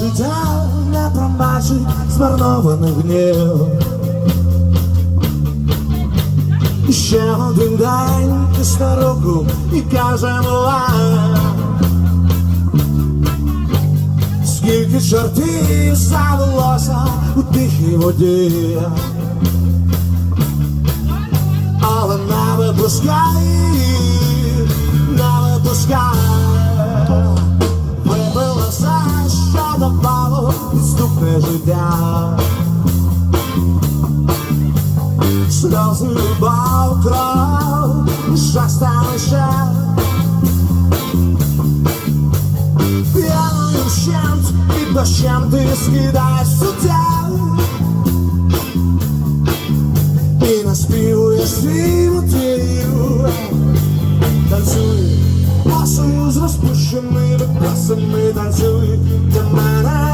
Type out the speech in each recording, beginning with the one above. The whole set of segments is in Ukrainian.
Життя не промбачить змарнованих днів. І ще один день тисне руку і каже мила. Скільки чортів завелося у тихій воді, але не випускай, не випускай, що давало підступне життя. Сльози любов, кров, і щастя лише П'яною вщент під дощем ти скидаєш суття І наспівуєш свій мотив Танцюй, Пасою з розпущеними рукасами Танцюй для мене,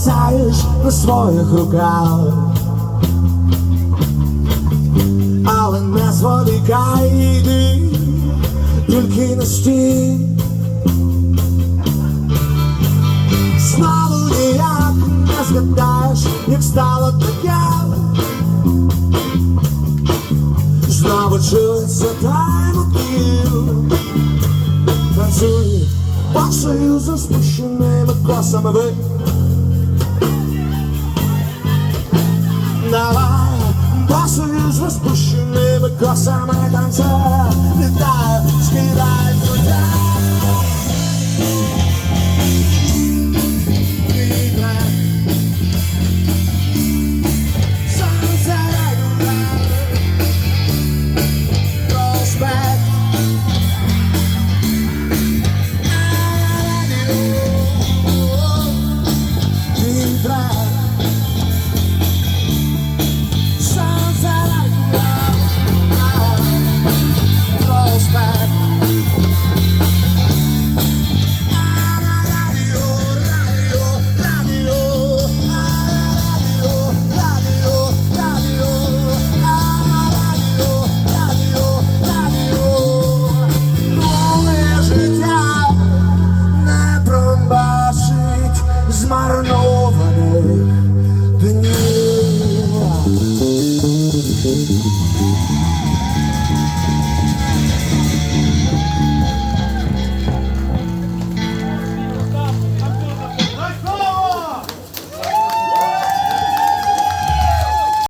колисаєш на своїх руках. Але не зволікай, йди, тільки не стій Знову ніяк не згадаєш, як стало таке. Знову чується дай мотив Танцюй пасою за спущеними косами ви Давай пасою з розпущеними косами танцюй Літай, zmarnowanych dni.